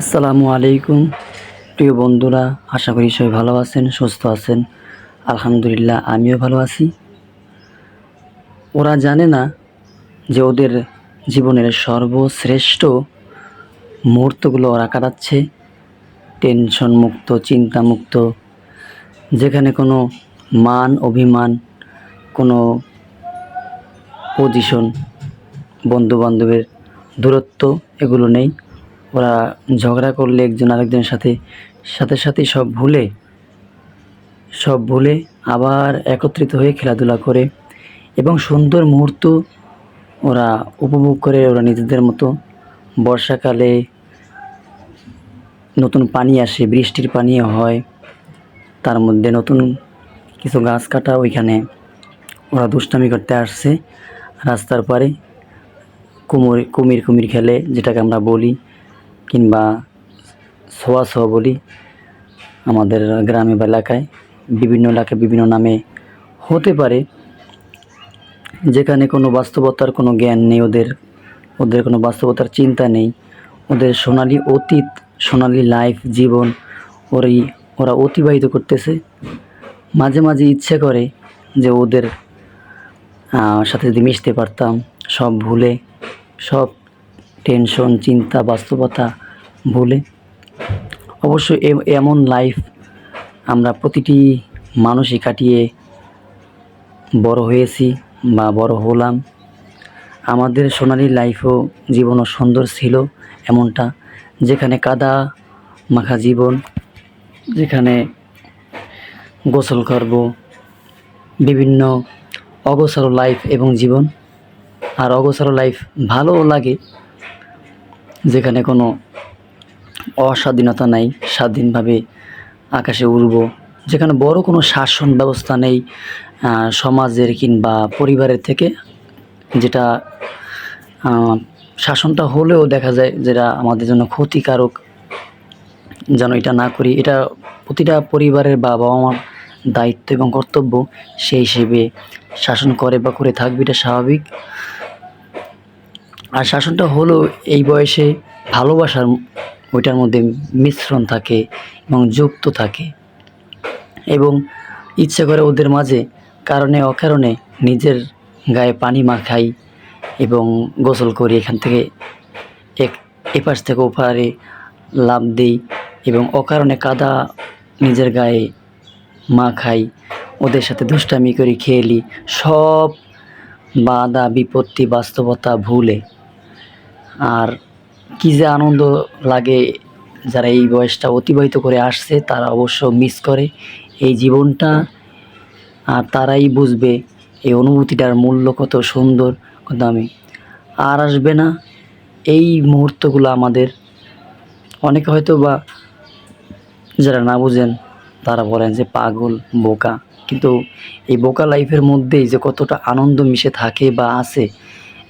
আসসালামু আলাইকুম। প্রিয় বন্ধুরা, আশা করি সবাই ভালো আছেন, সুস্থ আছেন। আলহামদুলিল্লাহ, আমিও ভালো আছি। ওরা জানে না যে ওদের জীবনের সর্বশ্রেষ্ঠ মুহূর্তগুলো ওরা কাটাচ্ছে। টেনশন মুক্ত চিন্তামুক্ত যেখানে কোনো মান, অভিমান, কোনো পজিশন, বন্ধুবান্ধবের দূরত্ব, এগুলো নেই। ওরা ঝগড়া করলে একজন আরেকজনের সাথে সাথে সাথে সব ভুলে সব ভুলে আবার একত্রিত হয়ে খেলাধুলা করে এবং সুন্দর মুহূর্ত ওরা উপভোগ করে ওরা নিজেদের মতো। বর্ষাকালে নতুন পানি আসে, বৃষ্টির পানিও হয়, তার মধ্যে নতুন কিছু গাছ কাটা ওইখানে ওরা দুষ্টামি করতে আসছে। রাস্তার পারে কুমোর, কুমির কুমির খেলে, যেটাকে আমরা বলি কিংবা সোয়া সোয়া বলি আমাদের গ্রামে বা এলাকায় বিভিন্ন এলাকায় বিভিন্ন নামে হতে পারে, যেখানে কোনো বাস্তবতার কোনো জ্ঞান নেই, ওদের ওদের কোনো বাস্তবতার চিন্তা নেই, ওদের সোনালি অতীত, সোনালি লাইফ জীবন ওরই, ওরা অতিবাহিত করতেছে। মাঝে মাঝে ইচ্ছে করে যে ওদের সাথে যদি মিশতে পারতাম, সব ভুলে, সব টেনশন, চিন্তা, বাস্তবতা ভুলে অবশ্য এমন লাইফ আমরা প্রতিটি মানুষই কাটিয়ে বড় হয়েছি বা বড় হলাম। আমাদের সোনালি লাইফও জীবনও সুন্দর ছিল এমনটা। যেখানে কাদা মাখা জীবন, যেখানে গোসল করব, বিভিন্ন অগোছালো লাইফ এবং জীবন। আর অগোছালো লাইফ ভালোও লাগে যেখানে কোনো অস্বাধীনতা নাই, স্বাধীনভাবে আকাশে উড়ব, যেখানে বড় কোনো শাসন ব্যবস্থা নেই সমাজের কিংবা পরিবারের থেকে, যেটা শাসনটা হলেও দেখা যায় যেটা আমাদের জন্য ক্ষতিকারক, যেন এটা না করি। এটা প্রতিটা পরিবারের বা বাবা মার দায়িত্ব এবং কর্তব্য, সেই হিসেবে শাসন করে বা করে থাকবে, এটা স্বাভাবিক। আর শাসনটা হলো এই বয়সে ভালোবাসার ওইটার মধ্যে মিশ্রণ থাকে এবং যুক্ত থাকে। এবং ইচ্ছে করে ওদের মাঝে কারণে অকারণে নিজের গায়ে পানি মাখাই এবং গোসল করি, এখান থেকে এক, এপাশ থেকে ওপারে লাভ দিই এবং অকারণে কাদা নিজের গায়ে মাখাই, ওদের সাথে দুষ্টামি করি, খেলি, সব বাধা, বিপত্তি, বাস্তবতা ভুলে। আর কী যে আনন্দ লাগে যারা এই বয়সটা অতিবাহিত করে আসছে, তারা অবশ্য মিস করে এই জীবনটা। আর তারাই বুঝবে এই অনুভূতিটার মূল্য কত সুন্দর, কত দামি। আর আসবে না এই মুহূর্তগুলো আমাদের। অনেকে হয়তো বা যারা না বুঝেন, তারা বলেন যে পাগল, বোকা। কিন্তু এই বোকা লাইফের মধ্যেই যে কতটা আনন্দ মিশে থাকে বা আছে,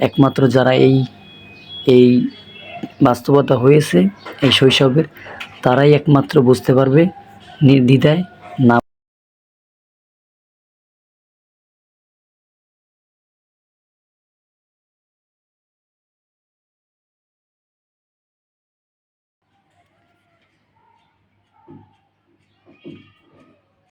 একমাত্র যারা এই এই বাস্তবতা হয়েছে এই শৈশবের তারাই একমাত্র বুঝতে পারবে নির্দ্বিধায়